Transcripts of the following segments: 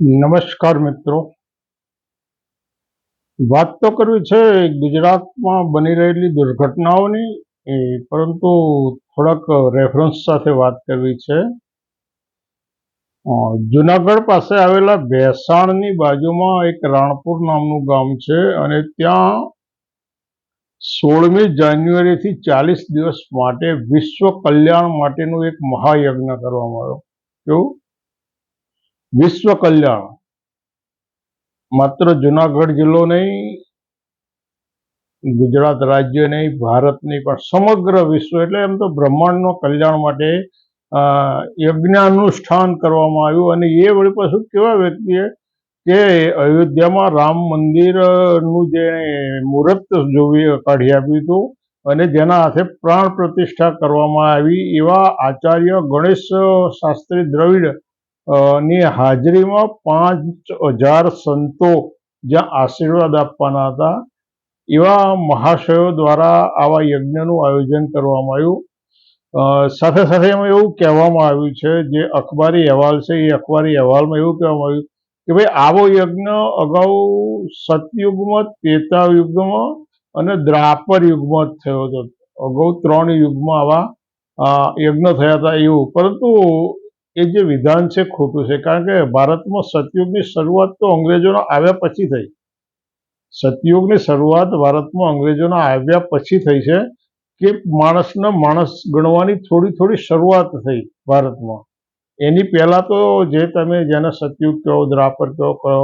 નમસ્કાર મિત્રો. વાત તો કરવી છે, ગુજરાતમાં બની રહેલી દુર્ઘટનાઓની પરંતુ થોડાક રેફરન્સ સાથે વાત કરવી છે. જુનાગઢ પાસે આવેલા ભેસાણની બાજુમાં એક રાણપુર નામનું ગામ છે અને ત્યાં સોળમી જાન્યુઆરીથી ચાલીસ દિવસ માટે વિશ્વ કલ્યાણ માટેનું એક મહાયજ્ઞ કરવામાં આવ્યો. કેવું? વિશ્વ કલ્યાણ. માત્ર જુનાગઢ જિલ્લો નહીં, ગુજરાત રાજ્ય નહીં, ભારત નહીં, પણ સમગ્ર વિશ્વ એટલે એમ તો બ્રહ્માંડનો કલ્યાણ માટે યજ્ઞાનુષ્ઠાન કરવામાં આવ્યું અને એ વળી પાછું કેવા વ્યક્તિએ કે અયોધ્યામાં રામ મંદિરનું જે મુહૂર્ત જોવી કાઢી આપ્યું હતું અને જેના હાથે પ્રાણ પ્રતિષ્ઠા કરવામાં આવી એવા આચાર્ય ગણેશ શાસ્ત્રી દ્રવિડ ની હાજરીમાં પાંચ હજાર સંતો જ્યાં આશીર્વાદ આપવાના હતા. એવા મહાશયો દ્વારા આવા યજ્ઞનું આયોજન કરવામાં આવ્યું. સાથે સાથે એમાં એવું કહેવામાં આવ્યું છે જે અખબારી અહેવાલ છે, એ અખબારી અહેવાલમાં એવું કહેવામાં આવ્યું કે ભાઈ, આવો યજ્ઞ અગાઉ સતયુગમાં ત્રેતા યુગમાં અને દ્રાપર યુગમાં થયો હતો. અગાઉ ત્રણ યુગમાં આવા યજ્ઞ થયા હતા એવું. પરંતુ એ જે વિધાન છે ખોટું છે, કારણ કે ભારતમાં સતયુગની શરૂઆત તો અંગ્રેજોના આવ્યા પછી થઈ. સતયુગની શરૂઆત ભારતમાં અંગ્રેજોના આવ્યા પછી થઈ છે, કે માણસને માણસ ગણવાની થોડી થોડી શરૂઆત થઈ ભારતમાં. એની પહેલા તો જે તમે જેને સતયુગ કહો, દ્રાપર કહો કહો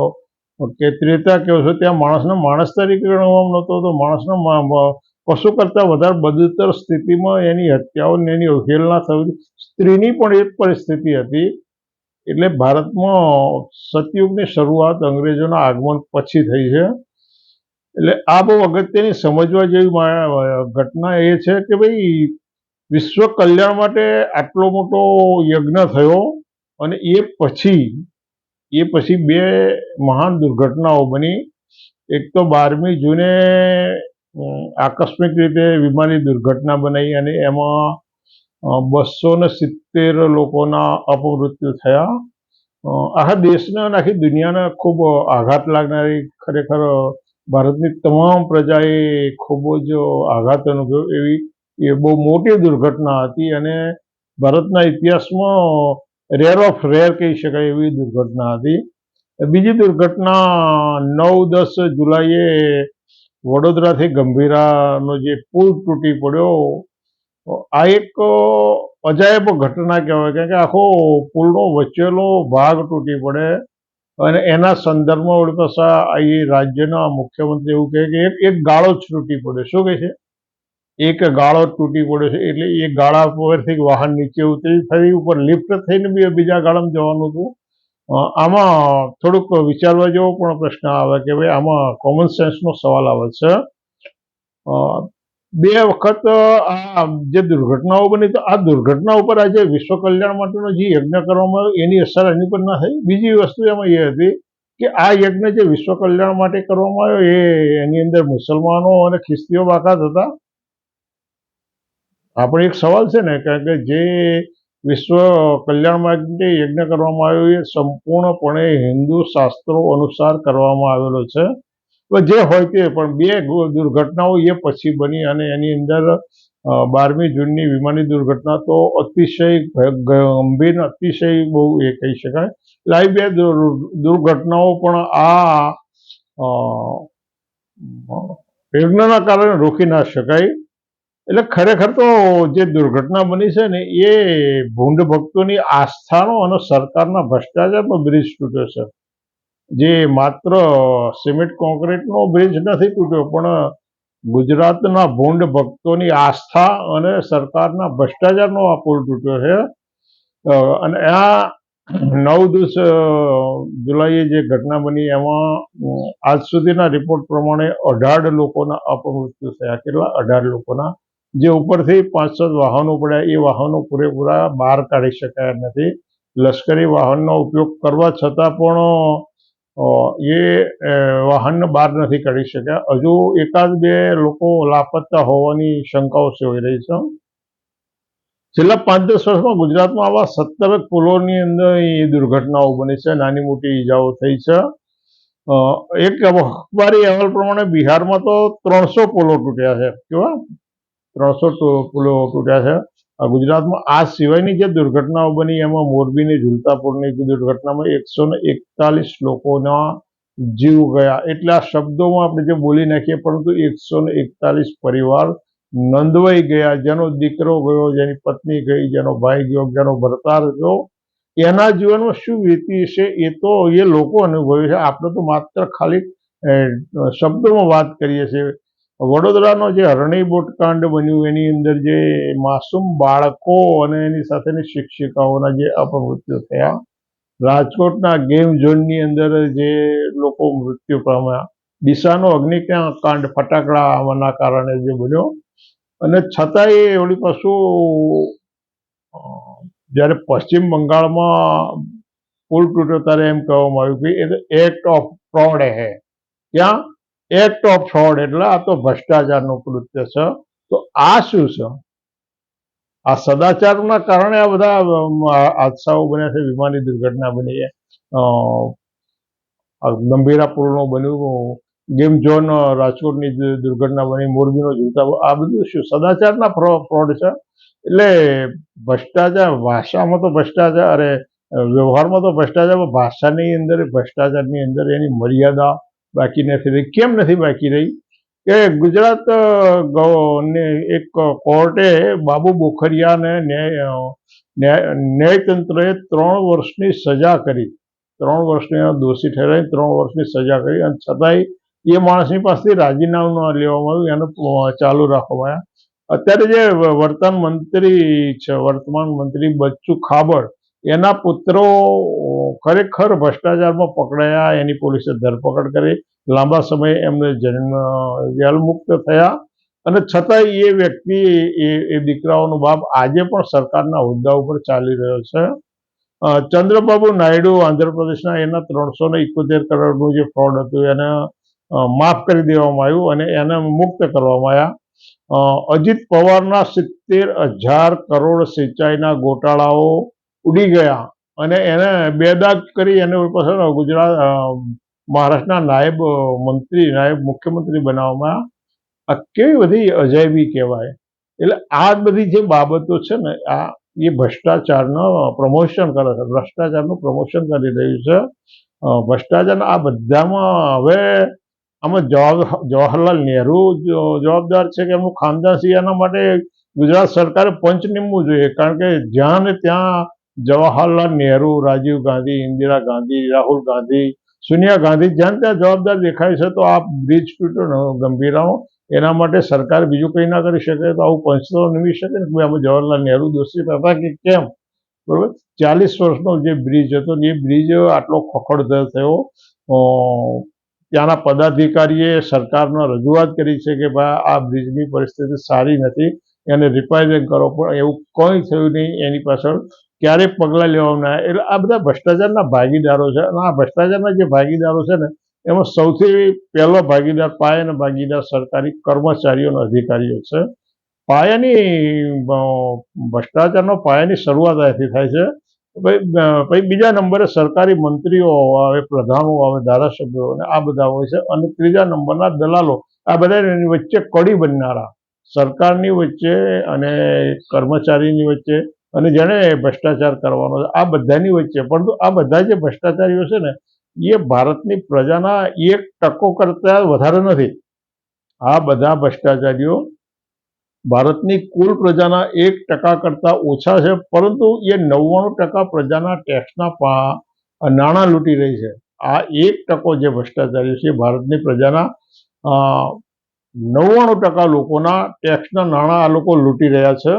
કે ત્રેતા કહો છો, ત્યાં માણસને માણસ તરીકે ગણવામાં નહોતો તો માણસને પશુ કરતાં વધારે બદતર સ્થિતિમાં એની હત્યાઓ ને એની અવહેલના થવી સ્ત્રીની પણ એ પરિસ્થિતિ હતી. એટલે ભારતમાં સતયુગની શરૂઆત અંગ્રેજોના આગમન પછી થઈ છે. એટલે આ બહુ અગત્યની સમજવા જેવી ઘટના એ છે કે ભાઈ વિશ્વ કલ્યાણ માટે આટલો મોટો યજ્ઞ થયો અને એ પછી એ પછી બે મહાન દુર્ઘટનાઓ બની. એક તો બારમી જૂને આકસ્મિક રીતે વિમાની દુર્ઘટના બનાવી અને એમાં બસો ને સિત્તેર લોકોના અપમૃત્યુ થયા. આખા દેશને અને આખી દુનિયાને ખૂબ આઘાત લાગનારી ખરેખર ભારતની તમામ પ્રજાએ ખૂબ જ આઘાત અનુભવ્યો. એવી, એ બહુ મોટી દુર્ઘટના હતી અને ભારતના ઇતિહાસમાં રેર ઓફ રેર કહી શકાય એવી દુર્ઘટના હતી. બીજી દુર્ઘટના નવ દસ જુલાઈએ વડોદરાથી ગંભીરાનો જે પુલ તૂટી પડ્યો આ એક અજાયબ ઘટના કહેવાય. કારણ કે આખો પુલનો વચ્ચેનો ભાગ તૂટી પડે અને એના સંદર્ભમાં વળી પાછા એ રાજ્યના મુખ્યમંત્રી એવું કહે કે એક ગાળો જ તૂટી પડ્યો. શું કહે છે? એક ગાળો તૂટી પડ્યો છે. એટલે એ ગાળા પરથી વાહન નીચે ઉતરી, ફરી ઉપર લિફ્ટ થઈને બી બીજા ગાળામાં જવાનું હતું. આમાં થોડુંક વિચારવા જેવો પણ પ્રશ્ન આવે કે ભાઈ આમાં કોમન સેન્સનો સવાલ આવે છે. બે વખત આ જે દુર્ઘટનાઓ બની તો આ દુર્ઘટના ઉપર આજે વિશ્વ કલ્યાણ માટેનો જે યજ્ઞ કરવામાં આવ્યો, એની અસર એની પર ના થઈ. બીજી વસ્તુ એમાં એ હતી કે આ યજ્ઞ જે વિશ્વ કલ્યાણ માટે કરવામાં આવ્યો, એ એની અંદર મુસલમાનો અને ખ્રિસ્તીઓ બાકાત હતા. આપણે એક સવાલ છે ને, કારણ કે જે વિશ્વ કલ્યાણ માટે યજ્ઞ કરવામાં આવ્યો એ સંપૂર્ણપણે હિન્દુ શાસ્ત્રો અનુસાર કરવામાં આવેલો છે. જે હોય તે, પણ બે દુર્ઘટનાઓ એ પછી બની અને એની અંદર બારમી જૂનની વિમાની દુર્ઘટના તો અતિશય ગંભીર, અતિશય બહુ એ કહી શકાય. એટલે બે દુર્ઘટનાઓ પણ આ યજ્ઞના કારણે રોકી ના શકાય. એટલે ખરેખર તો જે દુર્ઘટના બની છે ને, એ ભૂંડ ભક્તોની આસ્થાનો અને સરકારના ભ્રષ્ટાચારનો બ્રિજ તૂટ્યો છે. જે માત્ર સિમેન્ટ કોન્ક્રીટનો બ્રિજ નથી તૂટ્યો, પણ ગુજરાતના ભૂંડ ભક્તોની આસ્થા અને સરકારના ભ્રષ્ટાચારનો આ પુલ તૂટ્યો છે. અને આ નવ દિવસ જુલાઈએ જે ઘટના બની, એમાં આજ સુધીના રિપોર્ટ પ્રમાણે અઢાર લોકોના અપમૃત્યુ થયા. કેટલા? અઢાર લોકોના જે ઉપરથી પાંચ સાત વાહનો પડ્યા. એ વાહનો પૂરેપૂરા બહાર કાઢી શકાયા નથી. લશ્કરી વાહનનો ઉપયોગ કરવા છતાં પણ એ વાહનને બહાર નથી કાઢી શક્યા. હજુ એકાદ બે લોકો લાપતા હોવાની શંકાઓ સેવાઈ રહી છે. છેલ્લા પાંચ દસ વર્ષમાં ગુજરાતમાં આવા સત્તર પુલોની અંદર એ દુર્ઘટનાઓ બની છે. નાની મોટી ઈજાઓ થઈ છે. એક અખબારી અહેવાલ પ્રમાણે બિહારમાં તો ત્રણસો પુલો તૂટ્યા છે. કેવા? ત્રણસો પુલો તૂટ્યા છે. ગુજરાતમાં આ સિવાયની જે દુર્ઘટનાઓ બની, એમાં મોરબીની ઝુલતાપુરની દુર્ઘટનામાં એકસો ને એકતાલીસ લોકોના જીવ ગયા. એટલે આ શબ્દોમાં આપણે જે બોલી નાખીએ, પરંતુ એકસો ને એકતાલીસ પરિવાર નંદવાઈ ગયા. જેનો દીકરો ગયો, જેની પત્ની ગઈ, જેનો ભાઈ ગયો, જેનો ભરતાર ગયો, એના જીવનમાં શું વીતી છે એ તો એ લોકો અનુભવ્યું છે. આપણે તો માત્ર ખાલી શબ્દોમાં વાત કરીએ છીએ. વડોદરાનો જે હરણી બોટકાંડ બન્યું, એની અંદર જે માસૂમ બાળકો અને એની સાથેની શિક્ષિકાઓના જે અપમૃત્યુ થયા, રાજકોટના ગેમ ઝોનની અંદર જે લોકો મૃત્યુ પામ્યા. ડીસાનો અગ્નિકાંડ ફટાકડાના કારણે જે બન્યો. અને છતાંય એવડી પાછું જ્યારે પશ્ચિમ બંગાળમાં પુલ તૂટ્યો ત્યારે એમ કહેવામાં આવ્યું કે એક્ટ ઓફ પ્રોડ હે. ક્યાં? એક્ટ ઓફ ફ્રોડ એટલે આ તો ભ્રષ્ટાચારનું કૃત્ય છે. તો આ શું છે? આ સદાચારના કારણે આ બધા હાદસાઓ બન્યા છે વિમાની દુર્ઘટના બની છે. ગંભીરા પુલનો બન્યું ગેમ ઝોન રાજકોટની દુર્ઘટના બની, મોરબીનો જીવતા આ બધું શું? સદાચારના ફ્રોડ છે? એટલે ભ્રષ્ટાચાર, ભાષામાં તો ભ્રષ્ટાચાર, અરે, વ્યવહારમાં તો ભ્રષ્ટાચાર ભાષાની અંદર, ભ્રષ્ટાચારની અંદર એની મર્યાદા બાકી નથી રહી. કેમ નથી બાકી રહી? કે ગુજરાત ને એક કોર્ટે બાબુ બોખરિયાને ન્યાય ન્યાય, ન્યાયતંત્રએ ત્રણ વર્ષની સજા કરી. ત્રણ વર્ષની દોષી ઠેરાઈ, ત્રણ વર્ષની સજા કરી. અને છતાંય એ માણસની પાસેથી રાજીનામું લેવામાં આવ્યું. એને ચાલુ રાખવામાં આવ્યા. અત્યારે જે વર્તમાન મંત્રી છે, વર્તમાન મંત્રી બચ્ચુ ખાબડ એના પુત્રો ખરેખર ભ્રષ્ટાચારમાં પકડાયા, એની પોલીસે ધરપકડ કરી. લાંબા સમય એમને જન્મ જેલ મુક્ત થયા. અને છતાંય એ વ્યક્તિ, એ દીકરાઓનો બાપ આજે પણ સરકારના હોદ્દા ઉપર ચાલી રહ્યો છે. ચંદ્રબાબુ નાયડુ આંધ્રપ્રદેશના એના ત્રણસો ને ઇકોતેર કરોડનું જે ફ્રોડ હતું, એને માફ કરી દેવામાં આવ્યું અને એને મુક્ત કરવામાં આવ્યા. અજીત પવારના સિત્તેર હજાર કરોડ સિંચાઈના ગોટાળાઓ ઉડી ગયા. અને એને બેદાગ કરી એને પાછળ ગુજરાત મહારાષ્ટ્રના નાયબ મંત્રી, નાયબ મુખ્યમંત્રી બનાવવામાં આ કેવી બધી અજાયબી કહેવાય. એટલે આ બધી જે બાબતો છે ને, આ એ ભ્રષ્ટાચારનો પ્રમોશન કરે છે. ભ્રષ્ટાચારનું પ્રમોશન કરી રહ્યું છે. ભ્રષ્ટાચાર આ બધામાં હવે આમાં જવાબ, જવાહરલાલ નહેરુ જવાબદાર છે કે એમનું ખાનદાન સિંહ એના માટે ગુજરાત સરકારે પંચ નીમવું જોઈએ. કારણ કે જ્યાં ને ત્યાં જવાહરલાલ નહેરુ, રાજીવ ગાંધી, ઇન્દિરા ગાંધી, રાહુલ ગાંધી, સોનિયા ગાંધી, જ્યાં ત્યાં જવાબદાર દેખાય છે, તો આ બ્રિજ તૂટ્યો ને એના માટે સરકાર બીજું કંઈ ના કરી શકે તો આવું પંચ નિમી શકે ને? આમાં જવાહરલાલ નહેરુ દોષિત હતા કે કેમ? બરોબર? ચાલીસ વર્ષનો જે બ્રિજ હતો, એ બ્રિજ આટલો ખખડધજ થયો. ત્યાંના પદાધિકારીએ સરકારને રજૂઆત કરી છે કે ભાઈ, આ બ્રિજની પરિસ્થિતિ સારી નથી. એને રિપેરિંગ કરો, પણ એવું કંઈ થયું નહીં. એની પાછળ ક્યારેય પગલાં લેવામાં ના એટલે આ બધા ભ્રષ્ટાચારના ભાગીદારો છે. અને આ ભ્રષ્ટાચારના જે ભાગીદારો છે ને, એમાં સૌથી પહેલો ભાગીદાર પાયાના ભાગીદાર સરકારી કર્મચારીઓ અને અધિકારીઓ છે. પાયાની ભ્રષ્ટાચારનો પાયાની શરૂઆત અહીંથી થાય છે. પછી બીજા નંબરે સરકારી મંત્રીઓ આવે, પ્રધાનો આવે, ધારાસભ્યો અને આ બધા હોય છે. અને ત્રીજા નંબરના દલાલો, આ બધા વચ્ચે કડી બનનારા. સરકારની વચ્ચે અને કર્મચારીની વચ્ચે અને જેણે ભ્રષ્ટાચાર કરવાનો છે, આ બધાની વચ્ચે, પરંતુ આ બધા જે ભ્રષ્ટાચારીઓ છે ને, એ ભારતની પ્રજાના એક ટકો કરતાં વધારે નથી. આ બધા ભ્રષ્ટાચારીઓ ભારતની કુલ પ્રજાના એક ટકા કરતાં ઓછા છે, પરંતુ એ નવ્વાણું ટકા પ્રજાના ટેક્સના નાણાં લૂંટી રહી છે. આ એક ટકો જે ભ્રષ્ટાચારીઓ છે ભારતની પ્રજાના નવ્વાણું ટકા લોકોના ટેક્સના નાણાં આ લોકો લૂંટી રહ્યા છે.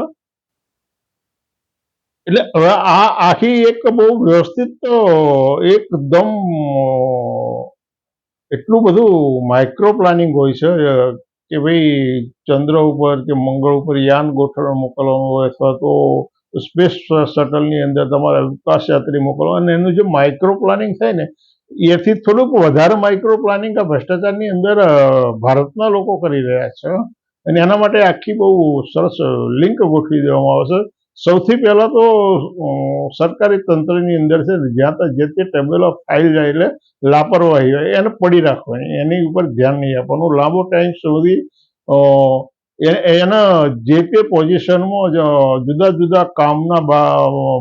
એટલે હવે આ આખી એક બહુ વ્યવસ્થિત એકદમ એટલું બધું માઇક્રો પ્લાનિંગ હોય છે કે ભાઈ ચંદ્ર ઉપર કે મંગળ ઉપર યાન ગોઠવણ મોકલવાનું હોય અથવા તો સ્પેસ શટલની અંદર તમારે અવકાશ યાત્રી મોકલવા અને એનું જે માઇક્રો પ્લાનિંગ થાય ને, એથી થોડુંક વધારે માઇક્રો પ્લાનિંગ આ ભ્રષ્ટાચારની અંદર ભારતના લોકો કરી રહ્યા છે. અને એના માટે આખી બહુ સરસ લિંક ગોઠવી દેવામાં આવે છે. સૌથી પહેલા તો સરકારી તંત્રની અંદર છે જ્યાં ત્યાં જે તે ટેબલ ઓફ ફાઇલ જાય એટલે લાપરવાહી હોય, એને પડી રાખવાની, એની ઉપર ધ્યાન નહીં આપવાનું. લાંબો ટાઈમ સુધી એના જે તે પોઝિશનમાં જુદા જુદા કામના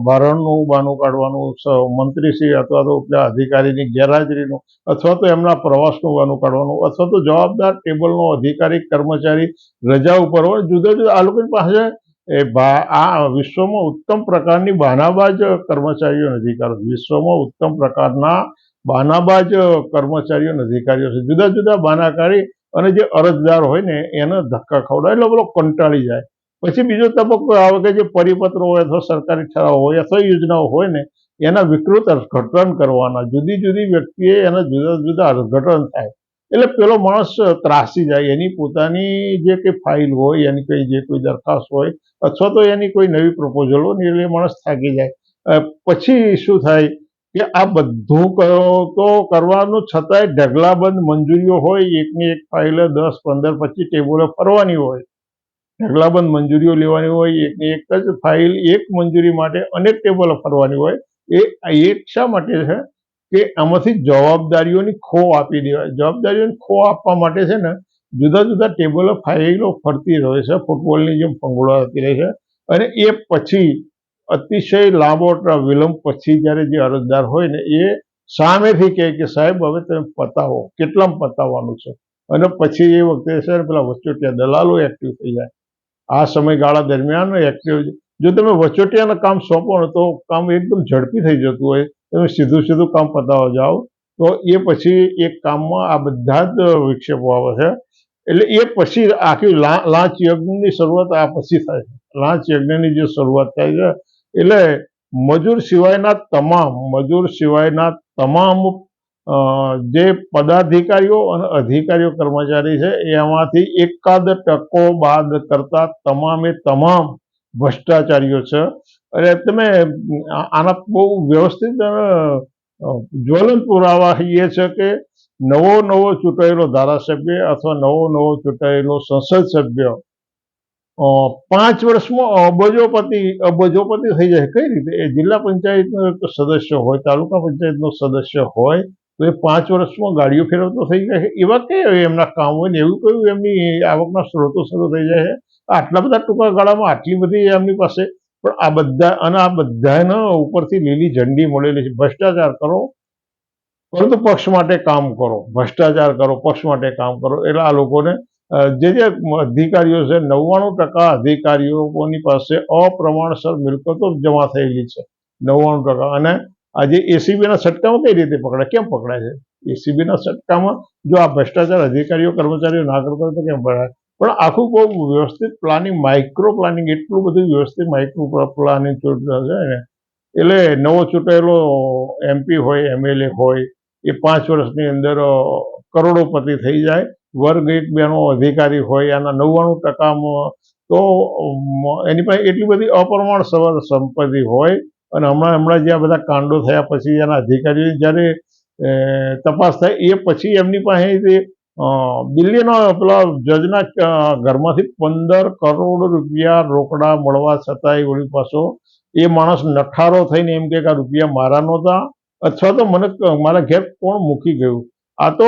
ભારણનું, બાનું કાઢવાનું મંત્રીશ્રી અથવા તો પેલા અધિકારીની ગેરહાજરીનું, અથવા તો એમના પ્રવાસનું બાનું કાઢવાનું, અથવા તો જવાબદાર ટેબલનો અધિકારી, કર્મચારી, રજા ઉપર હોય, જુદા જુદા, આ લોકોની પાસે એ આ વિશ્વમાં ઉત્તમ પ્રકારની બાનાબાજ કર્મચારીઓ અને અધિકારીઓ. વિશ્વમાં ઉત્તમ પ્રકારના બાનાબાજ કર્મચારીઓ અધિકારીઓ છે. જુદા જુદા બાનાકારી અને જે અરજદાર હોય ને, એને ધક્કા ખવડાવે, એટલે બધો કંટાળી જાય. પછી બીજો તબક્કો આવે કે જે પરિપત્રો હોય અથવા સરકારી ઠરાવ હોય અથવા યોજનાઓ હોય ને, એના વિકૃત અર્થઘટન કરવાના. જુદી જુદી વ્યક્તિએ એના જુદા જુદા અર્થઘટન થાય. એટલે પેલો માણસ ત્રાસી જાય, એની પોતાની જે કંઈ ફાઇલ હોય, એની કંઈ જે કોઈ દરખાસ્ત હોય, અથવા તો એની કોઈ નવી પ્રપોઝલ હોય એટલે માણસ થાકી જાય. પછી શું થાય કે આ બધું તો કરવાનું છતાંય ઢગલાબંધ મંજૂરીઓ હોય, એકની એક ફાઇલે દસ, પંદર, પચીસ ટેબલો ફરવાની હોય. ઢગલાબંધ મંજૂરીઓ લેવાની હોય, એકની એક જ ફાઇલ એક મંજૂરી માટે અનેક ટેબલો ફરવાની હોય. એ એક શા માટે છે? કે આમાંથી જવાબદારીઓની ખો આપી દેવાય. જવાબદારીઓની ખો આપવા માટે છે ને, જુદા જુદા ટેબલો ફાઇલો ફરતી રહે છે ફૂટબોલની જેમ ફંગોળાતી રહે છે. અને એ પછી અતિશય લાંબો વિલંબ પછી જ્યારે જે અરજદાર હોય ને, એ સામેથી કહે કે, સાહેબ, હવે તમે પતાવો. કેટલામાં પતાવવાનું છે? અને પછી એ વખતે છે પેલા વચોટિયા દલાલો એક્ટિવ થઈ જાય. આ સમયગાળા દરમિયાન એક્ટિવ જો તમે વચોટિયાના કામ સોંપો ને, તો કામ એકદમ ઝડપી થઈ જતું હોય. તમે સીધું સીધું કામ પતાવો જાઓ. તો એ પછી એક કામમાં આ બધા જ વિક્ષેપો આવે છે. એટલે એ પછી આખી લાંચ યજ્ઞની શરૂઆત આ પછી થાય છે. લાંચ યજ્ઞની જે શરૂઆત થાય છે, એટલે મજૂર સિવાયના તમામ, મજૂર સિવાયના તમામ જે પદાધિકારીઓ અને અધિકારીઓ કર્મચારી છે, એમાંથી એકાદ ટકો બાદ કરતા તમામે તમામ ભ્રષ્ટાચારીઓ છે. અને તમે આના બહુ વ્યવસ્થિત અને જ્વલંત પુરાવા એ છે કે નવો નવો ચૂંટાયેલો ધારાસભ્ય અથવા નવો નવો ચૂંટાયેલો સંસદ સભ્ય પાંચ વર્ષમાં અબજોપતિ અબજોપતિ થઈ જાય. કઈ રીતે? એ જિલ્લા પંચાયતનો સદસ્ય હોય, તાલુકા પંચાયતનો સદસ્ય હોય, તો એ પાંચ વર્ષમાં ગાડીઓ ફેરવતો થઈ જાય. એવા કયા એમના કામ હોય ને એવું કયું? એમની આવકના સ્ત્રોતો શરૂ થઈ જાય આટલા બધા ટૂંકા ગાળામાં આટલી બધી એમની પાસે પણ આ બધા, અને આ બધાના ઉપરથી લીલી ઝંડી મળેલી છે. ભ્રષ્ટાચાર કરો, પરંતુ પક્ષ માટે કામ કરો. ભ્રષ્ટાચાર કરો, પક્ષ માટે કામ કરો. એટલે આ લોકોને જે જે અધિકારીઓ છે, નવ્વાણું ટકા અધિકારીઓની પાસે અપ્રમાણસર મિલકતો જમા થયેલી છે. નવ્વાણું ટકા. અને આજે એસીબીના સટ્ટામાં કઈ રીતે પકડાય? કેમ પકડાય છે? એસીબીના સટ્ટામાં જો આ ભ્રષ્ટાચાર અધિકારીઓ, કર્મચારીઓ ના કરતા તો કેમ પકડાય? પણ આખું બહુ વ્યવસ્થિત પ્લાનિંગ માઇક્રો પ્લાનિંગ એટલું બધું વ્યવસ્થિત માઇક્રો પ્લાનિંગ છે ને એટલે નવો ચૂંટાયેલો એમપી હોય એમએલએ હોય, એ પાંચ વર્ષની અંદર કરોડોપતિ થઈ જાય. વર્ગ એક બેનો અધિકારી હોય એના નવ્વાણું ટકામાં, તો એની પાસે એટલી બધી અપ્રમાણ સવર સંપત્તિ હોય. અને હમણાં હમણાં જે આ બધા કાંડો થયા પછી એના અધિકારીઓ જ્યારે તપાસ થાય, એ પછી એમની પાસે બિલિયનો પેલા જજના ઘરમાંથી પંદર કરોડ રૂપિયા રોકડા મળવા છતાંય વળી પાછો એ માણસ નઠારો થઈને એમ કે આ રૂપિયા મારા નહોતા. અથવા તો મને, મારા ઘેર કોણ મૂકી ગયું? આ તો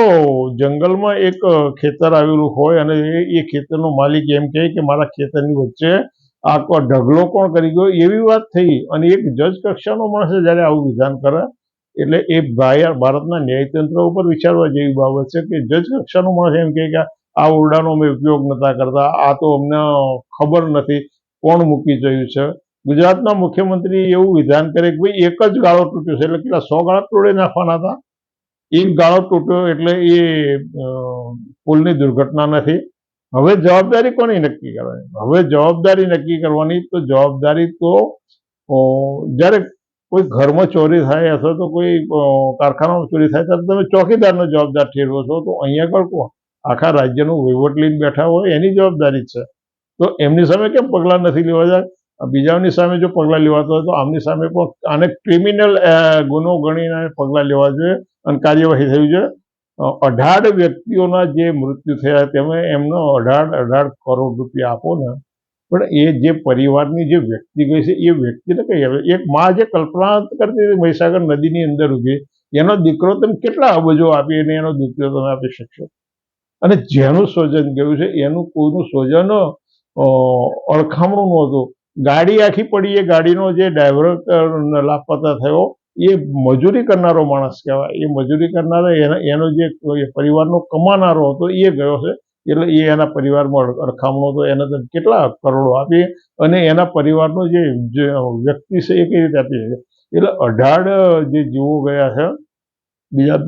જંગલમાં એક ખેતર આવેલું હોય અને એ ખેતરનો માલિક એમ કહે કે મારા ખેતરની વચ્ચે આ ઢગલો કોણ કરી ગયો? એવી વાત થઈ. અને એક જજ કક્ષાનો માણસ જ્યારે આવું વિધાન કરે એટલે એ ભાઈ ભારતના ન્યાયતંત્ર ઉપર વિચારવા જેવી બાબત છે કે જજ કક્ષાનો માણસ એમ કહે કે આ ઓરડાનો અમે ઉપયોગ નતા કરતા, આ તો અમને ખબર નથી કોણ મૂકી ગયું છે. ગુજરાતના મુખ્યમંત્રી એવું વિધાન કરે કે ભાઈ એક જ ગાળો તૂટ્યો છે, એટલે કેટલા સો ગાળા તોડી નાખવાના હતા? એક ગાળો તૂટ્યો એટલે એ પુલની દુર્ઘટના નથી. હવે જવાબદારી કોની નક્કી કરવાની? હવે જવાબદારી નક્કી કરવાની તો જવાબદારી તો જ્યારે કોઈ ઘરમાં ચોરી થાય અથવા તો કોઈ કારખાનામાં ચોરી થાય, ત્યારે તમે ચોકીદારનો જવાબદાર ઠેરવો છો. તો અહીંયા આગળ કોણ આખા રાજ્યનું વહીવટ લઈને બેઠા હોય, એની જવાબદારી જ છે. તો એમની સામે કેમ પગલાં નથી લેવા જાય? બીજાની સામે જો પગલાં લેવાતા હોય તો આમની સામે પણ આને ક્રિમિનલ ગુનો ગણીને પગલાં લેવા જોઈએ અને કાર્યવાહી થવી જોઈએ. અઢાર વ્યક્તિઓના જે મૃત્યુ થયા તેમાં એમનો અઢાર અઢાર કરોડ રૂપિયા આપો ને પણ એ જે પરિવારની જે વ્યક્તિ ગઈ છે, એ વ્યક્તિને કઈ આવે એક માં જે કલ્પના કરતી હતી, મહીસાગર નદીની અંદર ઊભી એનો દીકરો તમે કેટલા અબજો આપી અને એનો દીકરો તમે આપી શકશો? અને જેનું સ્વજન ગયું છે, એનું કોઈનું સ્વજન અળખામણું નહોતું. ગાડી આખી પડી, એ ગાડીનો જે ડ્રાઈવર લાપતા થયો, એ મજૂરી કરનારો માણસ કહેવાય. એ મજૂરી કરનારો, એનો જે પરિવારનો કમાનારો હતો, એ ગયો છે. એટલે એ એના પરિવારમાં અડખામણો તો એને કેટલા કરોડો આપી અને એના પરિવારનો જે વ્યક્તિ છે એ કઈ રીતે આપી શકે? એટલે અઢાર, જે જીવો ગયા છે, બીજા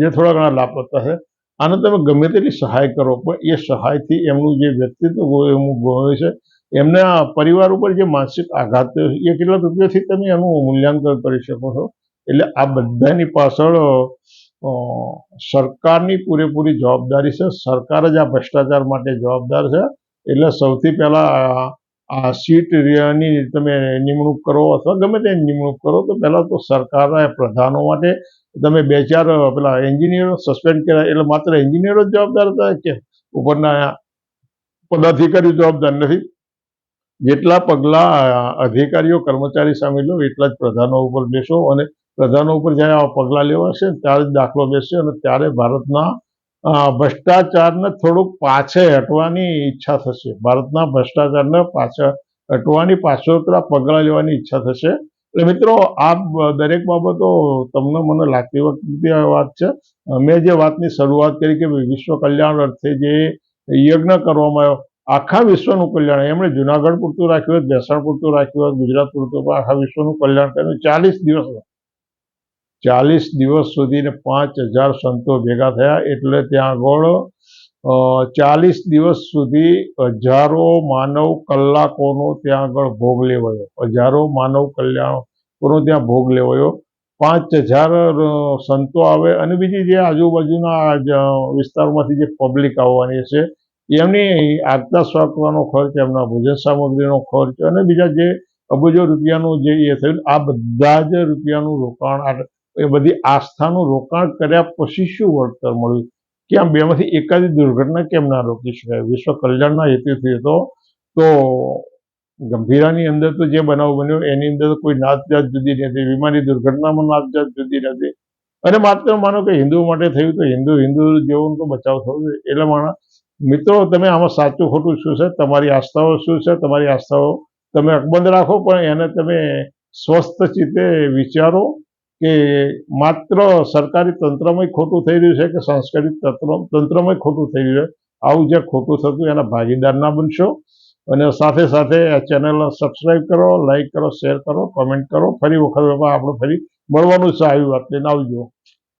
જે થોડા ઘણા લાપતા છે, આને તમે ગમે તેટલી સહાય કરો, પણ એ સહાયથી એમનું જે વ્યક્તિત્વ એમનું ગોવે છે, એમના પરિવાર ઉપર જે માનસિક આઘાત થયો એ કેટલા રૂપિયાથી તમે એનું મૂલ્યાંકન કરી શકો છો? એટલે આ બધાની પાછળ સરકારની પૂરેપૂરી જવાબદારી છે. સરકાર જ આ ભ્રષ્ટાચાર માટે જવાબદાર છે. એટલે સૌથી પહેલા આ- આ સીટની તમે નિમણૂક કરો અથવા ગમે તે નિમણૂક કરો, તો પહેલા તો સરકારના પ્રધાનો માટે તમે બે ચાર, પેલા એન્જિનિયરો સસ્પેન્ડ કર્યા, એટલે માત્ર એન્જિનિયરો જ જવાબદાર હતા કે ઉપરના પદાધિકારીઓ જવાબદાર નથી? જેટલા પગલાં અધિકારીઓ, કર્મચારી સામે લો, એટલા જ પ્રધાનો ઉપર બેસો અને પ્રધાનો ઉપર જ્યારે આવા પગલાં લેવાશે, ત્યારે જ દાખલો બેસશે અને ત્યારે ભારતના ભ્રષ્ટાચારને થોડુંક પાછે હટવાની ઈચ્છા થશે. ભારતના ભ્રષ્ટાચારને પાછળ હટવાની પાછોતરા પગલાં લેવાની ઈચ્છા થશે. એટલે મિત્રો, આ દરેક બાબતો તમને મને લાગતી વખતે વાત છે. મેં જે વાતની શરૂઆત કરી કે વિશ્વ કલ્યાણ અર્થે જે યજ્ઞ કરવામાં આવ્યો, આખા વિશ્વનું કલ્યાણ, એમણે જુનાગઢ પૂરતું રાખ્યું હોય ભેસાણ પૂરતું રાખ્યું હોય, ગુજરાત પૂરતું આખા વિશ્વનું કલ્યાણ કર્યું. ચાલીસ દિવસ ચાલીસ દિવસ સુધીને પાંચ હજાર સંતો ભેગા થયા એટલે ત્યાં આગળ ચાલીસ દિવસ સુધી હજારો માનવ કલાકોનો ત્યાં આગળ ભોગ લેવાયો. હજારો માનવ કલ્યાણોનો ત્યાં ભોગ લેવાયો. પાંચ હજાર સંતો આવે અને બીજી જે આજુબાજુના વિસ્તારમાંથી જે પબ્લિક આવવાની છે, એમની આગતા સ્વાગતવાનો ખર્ચ, એમના ભોજન સામગ્રીનો ખર્ચ અને બીજા જે અબજો રૂપિયાનું જે એ થયું, આ બધા જ રૂપિયાનું રોકાણ આ એ બધી આસ્થાનું રોકાણ કર્યા પછી શું વળતર મળ્યું? ક્યાં બેમાંથી એકાદી દુર્ઘટના કેમ ના રોકી શકાય? વિશ્વ કલ્યાણના હેતુથી તો તો ગંભીરાની અંદર તો જે બનાવ બન્યો, એની અંદર કોઈ નાત જાત જુદી નથી, વિમાની દુર્ઘટનામાં નાત જાત જુદી નથી. અને માત્ર માનો કે હિન્દુ માટે થયું તો હિન્દુ હિન્દુ જેવો બચાવ થયો છે એટલે માણસ, મિત્રો, તમે આમાં સાચું ખોટું શું છે? તમારી આસ્થાઓ શું છે? તમારી આસ્થાઓ તમે અકબંધ રાખો, પણ એને તમે સ્વસ્થ ચિત્તે વિચારો. કે માત્ર સરકારી તંત્રમાં ખોટું થઈ રહ્યું છે કે સાંસ્કૃતિક તંત્ર તંત્રમાં ખોટું થઈ રહ્યું છે? આવું જે ખોટું થતું એના ભાગીદાર ના બનશો. અને સાથે સાથે આ ચેનલ સબસ્ક્રાઈબ કરો લાઈક કરો શેર કરો કમેન્ટ કરો. ફરી વખત આપણે ફરી મળવાનું છે આવી વાત લઈને આવજો.